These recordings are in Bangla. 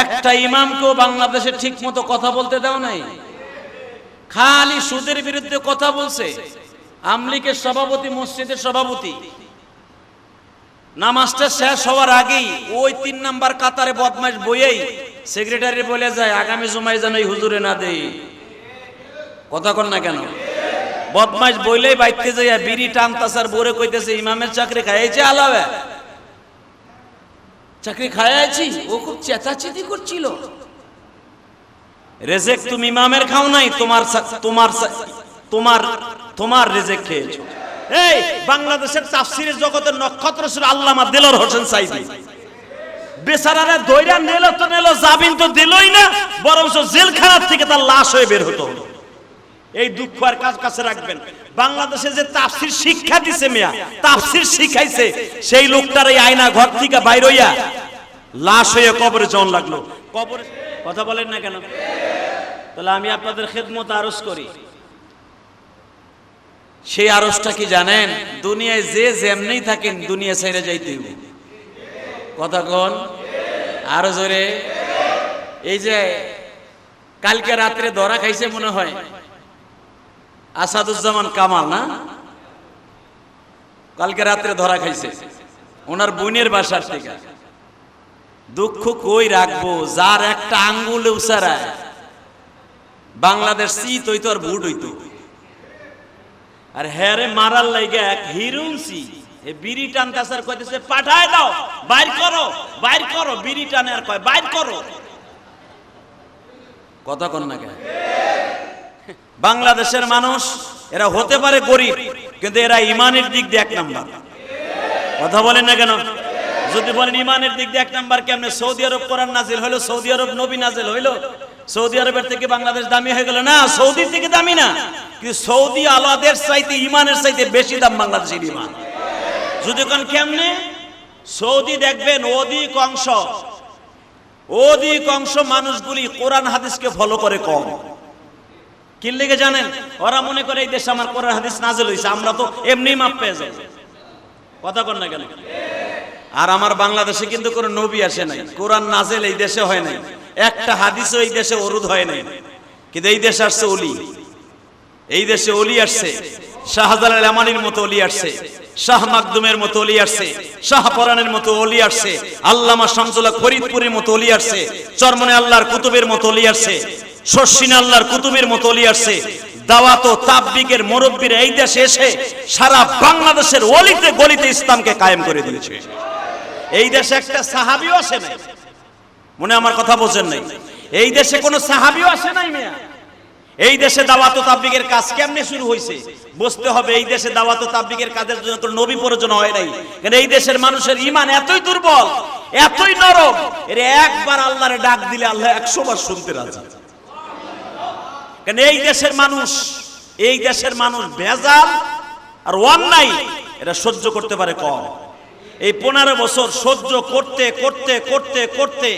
একটা ইমামকেও বাংলাদেশে ঠিক মতো কথা বলতে দাও নাই। খালি সুদের বিরুদ্ধে কথা বলছে। আমলিকের সভাপতি, মসজিদের সভাপতি। নামাজটা শেষ হওয়ার আগেই ওই তিন নাম্বার কাতারে বদমাইশ বইয়েই সেক্রেটারি বলে যায়, আগামী জুমাই যেন এই হুজুরে না দেই। কথা কর না কেন? বদমাইশ বইলেই বাইতে যাইয়া বিড়ি টানতাসার বোরে কইতেছে, ইমামের চাকরি খাইছে আলাবে চাকরি খাইয়াছি ও খুব চেঁচাচেতি করছিল। রেজেক তুমি ইমামের খাও নাই তোমার তোমার তোমার তোমার রেজেক খেয়েছো। এই বাংলাদেশের তাফসিরের জগতের নক্ষত্র ছিল আল্লামা দিলর হোসেন সাইদি। বেচারারা দইরা নেল তো নেল জামিন তো দিলই না বরঞ্চ জেলখানার থেকে তার লাশ হয়ে বের হতো। এই দুঃখ আর কাজ কাছে রাখবেন। বাংলাদেশে যে তাফসির শিক্ষা দিছে মিয়া, তাফসির শিখাইছে, সেই লোকটার এই আয়না ঘর থেকে বাইর হইয়া লাশ হয়ে কবরে জন লাগল। কবরে কথা বলেন না কেন? তাহলে আমি আপনাদের খেদমত আরজ করি। সেই আরজটা কি জানেন? দুনিয়ায় যে যেমনি থাকেন, দুনিয়া ছেড়ে যাইতে। কথা কন? আরও জোরে। এই যে কালকে রাত্রে ধরা খাইছে মনে হয়। আসাদুজ্জামান কামাল, না? কালকে রাত্রে ধরা খাইছে। ওনার বোনের বাসার থেকে। দুঃখ কই রাখব? যার একটা আঙ্গুলে উসারায়। বাংলাদেশ চিত হইতো আর ভুট হইতো। আর হ্যারে মারার লাইগে এক হিরুনসি এ বিড়ি টান টানতাসার কইতেছে, পাঠায় দাও, বাইর করো বাইর করো, বিড়ি টানে আর কয়, বাইর করো। কথা কন না কেন? বাংলাদেশের মানুষ, এরা হতে পারে গরিব, কিন্তু এরা ইমানের দিক দিয়ে এক নাম্বার। কথা বলেন না কেন? যদি বলেন ইমানের দিক দিয়ে এক নাম্বার, কেমনে? সৌদি আরব কোরআন নাজিল হইল, সৌদি আরব নবী নাজিল হইল। সৌদি আরবের থেকে বাংলাদেশ দামি হয়ে গেল। না, সৌদির থেকে দামি না। কিন্তু সৌদি আলাদের চাইতে, ইমানের চাইতে বেশি দাম বাংলাদেশের ইমান। যদি কোন কেমনে? সৌদি দেখবেন অধিক অংশ অধিক অংশ মানুষগুলি কোরআন হাদিসকে ফলো করে কম। কি লেগে জানেন? ওরা মনে করে এই দেশে আমার কোরআন হাদিস আমরা তো এমনি মাপ পেয়ে কথা না কেন? আর আমার বাংলাদেশে কিন্তু কোনো নবী আসে নাই। কোরআন এই দেশে হয় নাই। একটা হাদিসও এই দেশে অরুদ হয় নাই। কিন্তু এই দেশে আসছে এই দেশে আসছে। শাহজালাল আমানির মতো অলি আসছে। শাহ মাকদুমের মতো অলি আসছে। শাহ পরানের মতো অলি আসছে। আল্লামা শামসুল্লাহ ফরিদপুরের মতো অলি আসছে। চরমনে আল্লাহর কুতুবের মতো অলি আসছে। শর্ষিন আল্লাহর কুতুবের মতো অলি আসছে। দাওয়াত ও তাবলিগের মুরব্বীর এই দেশে এসে সারা বাংলাদেশের অলিতে গলিতে ইসলামকে কায়েম করে দিয়েছে। এই দেশে একটা সাহাবিও আসে নাই। মনে আমার কথা বোঝেন নাই। এই দেশে কোনো সাহাবিও আসে নাই মেয়া। এই দেশে দাওয়াত ও তাবলিগের কাজ কেমনে শুরু হয়েছে? বুঝতে হবে এই দেশে দাওয়াত ও তাবলিগের কাজের জন্য কোনো নবী প্রয়োজন হয় নাই। কারণ এই দেশের মানুষের ইমান এতই দুর্বল, এতই নরম, এর একবার আল্লাহরে ডাক দিলে আল্লাহ একশো বার শুনতে রাজি। কারণ এই দেশের মানুষ? এই দেশের মানুষ ভেজাল আর অন্যায় এটা সহ্য করতে পারে কম। এই পনেরো বছর সহ্য করতে করতে করতে করতে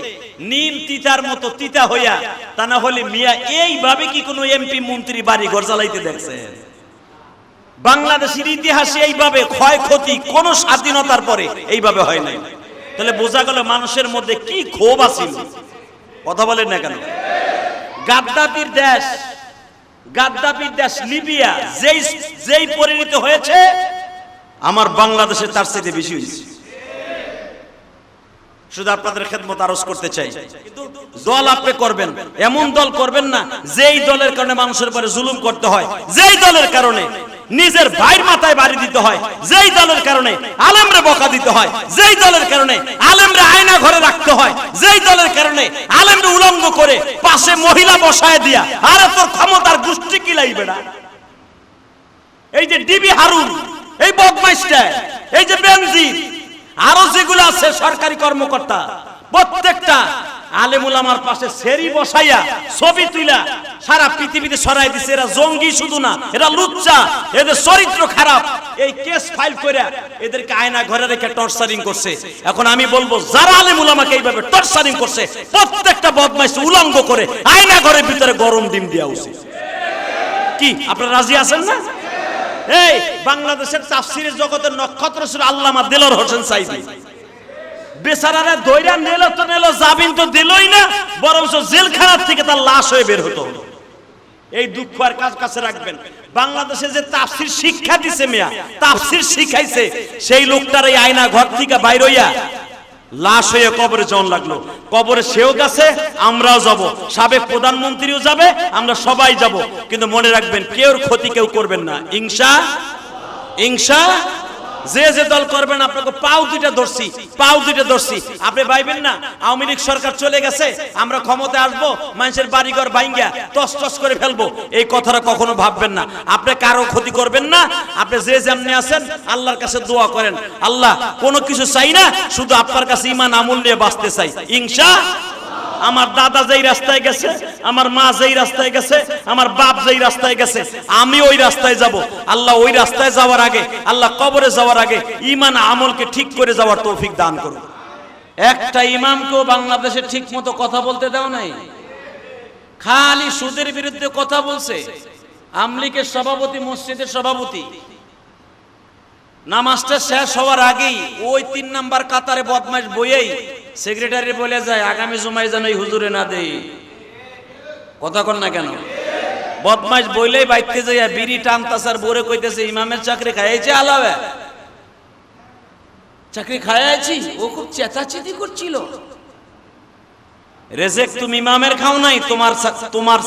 নিম তিতার মতো তিতা হইয়া, তা না হলে মিয়া এইভাবে কি কোনো এমপি মন্ত্রী বাড়ি ঘর জ্বালাইতে দেখছেন বাংলাদেশের ইতিহাসে এইভাবে ক্ষয়ক্ষতি কোন স্বাধীনতার পরে এইভাবে হয় নাই। তাহলে বোঝা গেল মানুষের মধ্যে কি ক্ষোভ আছিল। কথা বলেন না কেন? গাদ্দাফির দেশ গাদ্দাফির দেশ লিবিয়া, যেই যেই পরিণত হয়েছে, আমার বাংলাদেশে তার চাইতে বেশি হয়েছে। শুধু আপনাদের খেদমত আরজ করতে চাই। দল আপনি করবেন, এমন দল করবেন না, যেই দলের কারণে মানুষের পরে জুলুম করতে হয়, যেই দলের কারণে নিজের ভাইয়ের মাথায় বাড়ি দিতে হয়। যেই দলের কারণে আলেমরে বকা দিতে হয়, যেই দলের কারণে আলেমরে আয়না ঘরে রাখতে হয়, যেই দলের কারণে আলেমরে উলঙ্গ করে পাশে মহিলা বসায় দিয়া, আরে তোর ক্ষমতার গোষ্ঠী কি লাগবে না? এই যে ডিবি হারুন, এই বদমাইশটা এই যে বেনজির, আরও যেগুলো আছে সরকারি কর্মকর্তা, প্রত্যেকটা আলেমুল আমার পাশে সেরি বসাইয়া ছবি তুইলা। সারা পৃথিবীতে ছড়াই দিছে। এরা জঙ্গি শুধু না, এরা লুচ্চা, এদের চরিত্র খারাপ। এই কেস ফাইল করে এদেরকে আয়না ঘরে রেখে টর্চারিং করছে। এখন আমি বলব, যারা আলেমুল আমাকে এইভাবে টর্চারিং করছে, প্রত্যেকটা বদমাইশ উলঙ্গ করে আয়না ঘরের ভিতরে গরম ডিম দেওয়া উচিত কি, আপনারা রাজি আছেন না? এই, বাংলাদেশের তাফসিরের জগতের নক্ষত্র ছিল আল্লামা দিলর হোসেন সাইদি। বেচারারা দইরা নেলো তো নেলো জামিন তো দিলই না বরং জেলখানার থেকে তার লাশ হয়ে বের হতো। এই দুঃখ আর কাজ কাছে রাখবেন? বাংলাদেশে যে তাফসির শিক্ষা দিছে মিয়া, তাফসির শিখাইছে, সেই লোকটার এই আয়না ঘর থেকে বাইর হইয়া লাশ হয়ে কবরে জন লাগল। কবরে সেও গেছে, আমরাও যাব। সাবেক প্রধানমন্ত্রীও যাবে, আমরা সবাই যাব। কিন্তু মনে রাখবেন, কেউর ক্ষতি কেউ করবেন না। ইংসা ইংসা যে যে দল করবেন, আপনাকে পাও দুইটা ধরছি, পাও দুইটা ধরছি। আপনি ভাইবেন না, আওয়ামী লীগ সরকার চলে গেছে, আমরা ক্ষমতায় আসব, মানুষের বাড়িঘর ভাঙ্গা টস টস করে ফেলব। এই কথাটা কখনো ভাববেন না। আপনি কারও ক্ষতি করবেন না, আপনি যে যেমনি আছেন, আল্লাহর কাছে দোয়া করেন। আল্লাহ কোনো কিছু চাই না, শুধু আপনার কাছে ইমান আমল নিয়ে বাঁচতে চাই। ইনশা আমার দাদা যেই রাস্তায় গেছে, আমার মা যেই রাস্তায় গেছে, আমার বাপ যেই রাস্তায় গেছে, আমি ওই রাস্তায় যাব। আল্লাহ ওই রাস্তায় যাওয়ার আগে, আল্লাহ কবরে যাওয়ার আগে ইমান আমলকে ঠিক করে যাওয়ার তৌফিক দান করুন। একটা ইমামকেও বাংলাদেশে ঠিক মতো কথা বলতে দাও নাই। খালি সুদের বিরুদ্ধে কথা বলছে। আমলিকের সভাপতি, মসজিদের সভাপতি। নামাজটা শেষ হওয়ার আগেই ওই তিন নাম্বার কাতারে বদমাইশ বইয়েই সেক্রেটারি বলে যায়, আগামী জুমাই যেন এই হুজুরে না দেই। কথা কর না কেন? বদমাইশ বইলেই বাইতে যাইয়া বিড়ি টানতাসার বোরে কইতেছে, ইমামের চাকরি খাইছে আলাবে চাকরি খাইয়াছি? ও খুব চেঁচাচেতি করছিল। রেজেক তুমি ইমামের খাও নাই, তোমার তোমার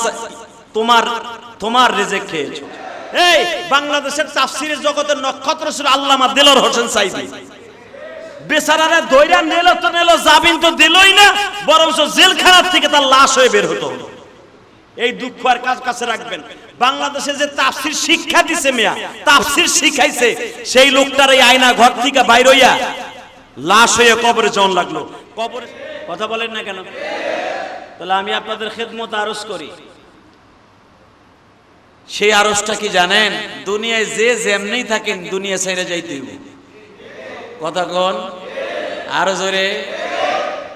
তোমার তোমার রেজেক খেয়েছো। এই, বাংলাদেশের তাফসিরের জগতের নক্ষত্র ছিল আল্লামা দিলর হোসেন সাইদি। বেচারারা দইরা নেলো তো নেলো, জামিন তো দিলই না বরং জেলখানার থেকে তার লাশ হয়ে বের হতো। এই দুঃখ আর কাজ কাছে রাখবেন? বাংলাদেশে যে তাফসির শিক্ষা দিছে মিয়া, তাফসির শিখাইছে, সেই লোকটার এই আয়না ঘর থেকে বাইর হইয়া লাশ হয়ে কবরে জন লাগল। কবরে কথা বলেন না কেন? তাহলে আমি আপনাদের খেদমত আরজ করি। সেই আরসটা কি জানেন? দুনিয়ায় যে যেমনি থাকেন, দুনিয়া ছেড়ে যাইতে কথা কন? আরও জোরে।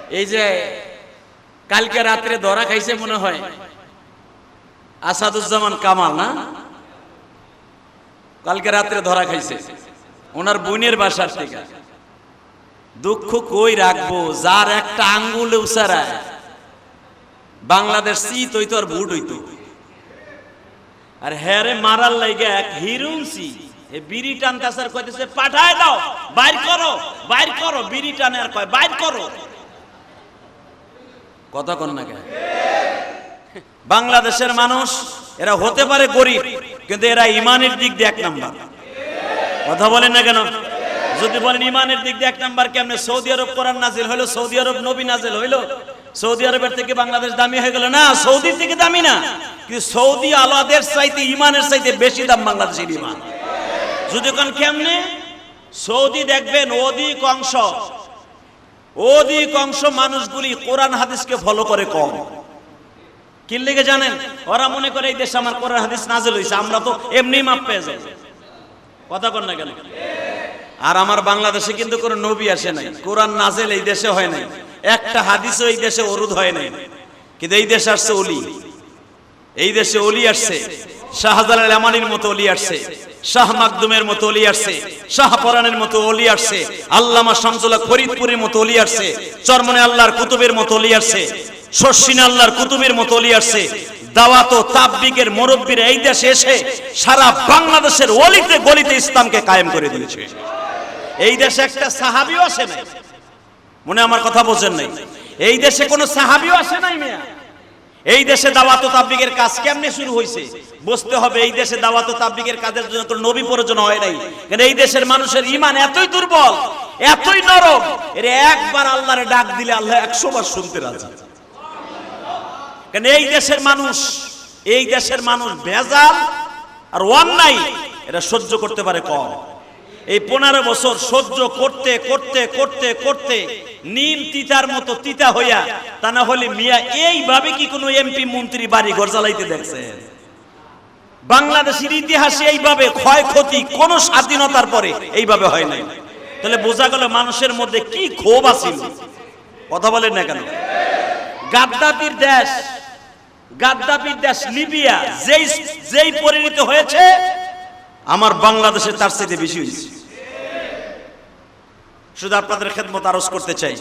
এই যে কালকে রাত্রে ধরা খাইছে মনে হয়। আসাদুজ্জামান কামাল, না? কালকে রাত্রে ধরা খাইছে। ওনার বোনের বাসার থেকে। দুঃখ কই রাখব? যার একটা আঙ্গুলে উসারায় বাংলাদেশ চিত হইতো আর ভুট হইতো। আর হ্যারে মারার লাইগে এক হিরুনসি বিড়ি টানতাছে আর কইতেছে, পাঠায় দাও, বাইর করো বাইর করো, বিড়ি টানে আর কয়, বাইর করো। কথা কন না কেন? বাংলাদেশের মানুষ, এরা হতে পারে গরিব, কিন্তু এরা ইমানের দিক দিয়ে এক নাম্বার। কথা বলেন না কেন? যদি বলেন ইমানের দিক দিয়ে এক নাম্বার, কেমনে সৌদি আরব কোরআন নাজিল হইল, সৌদি আরব নবী নাজিল হইল? সৌদি আরবের থেকে বাংলাদেশ দামি হয়ে গেল না? সৌদির থেকে দামি না? কিন্তু সৌদি আলাদের চাইতে, ইমানের চাইতে বেশি দাম বাংলাদেশের ইমান। যদি কোন কেমনে? সৌদি দেখবেন অধিক অংশ অধিক অংশ মানুষগুলি কোরআন হাদিসকে ফলো করে কম। কি লেগে জানেন? ওরা মনে করে এই দেশে আমার কোরআন হাদিস নাজেল হইছে, আমরা তো এমনি মাপ পেয়ে যাই। কথা কর না কেন? আর আমার বাংলাদেশে কিন্তু কোনো নবী আসে নাই। কোরআন নাজেল এই দেশে হয় নাই। একটা হাদিসও এই দেশে অরুদ হয় নাই। কিন্তু এই দেশে আসছে অলি এই দেশে অলি আসছে। শাহজালাল আমানির মতো অলি আসছে। শাহ মাকদুমের মতো অলি আসছে। শাহ পরানের মতো অলি আসছে। আল্লামা শামসুল্লাহ ফরিদপুরের মতো অলি আসছে। চরমনে আল্লাহর কুতুবের মতো অলি আসছে। শর্ষিন আল্লাহর কুতুবের মতো অলি আসছে। দাওয়াত ও তাবলিগের মুরব্বীরা এই দেশে এসে সারা বাংলাদেশের অলিতে গলিতে ইসলামকে কায়েম করে দিয়েছে। এই দেশে একটা সাহাবিও আসে নাই। মনে আমার কথা বোঝেন নাই। এই দেশে কোনো সাহাবিও আসে নাই মিয়া। এই দেশে দাওয়াত তাবলিগের কাজ কেমনে শুরু হয়েছে? বুঝতে হবে এই দেশে দাওয়াত তাবলিগের কাজের জন্য কোনো নবী প্রয়োজন হয় নাই। কারণ এই দেশের মানুষের ইমান এতই দুর্বল, এতই নরম, এর একবার আল্লাহরে ডাক দিলে আল্লাহ একশো বার শুনতে রাজি। কারণ এই দেশের মানুষ, এই দেশের মানুষ ভেজাল আর অন্যায় এটা সহ্য করতে পারে কম। এই পনেরো বছর সহ্য করতে করতে করতে করতে নিম তিতার মতো তিতা হইয়া তা না হলে মিয়া এইভাবে কি কোনো এমপি মন্ত্রী বাড়ি ঘর চালাইতে দেখছে? বাংলাদেশের ইতিহাসে এইভাবে ক্ষয়ক্ষতি কোন স্বাধীনতার পরে এইভাবে হয় নাই। তাহলে বোঝা গেল মানুষের মধ্যে কি ক্ষোভ আছে কথা বলেন না কেন? গাদ্দাফির দেশ গাদ্দাফির দেশ লিবিয়া যেই যেই পরিণত হয়েছে, আমার বাংলাদেশে তার চাইতে বেশি হয়েছে। শুধু আপনাদের খেদমত আরজ করতে চাই।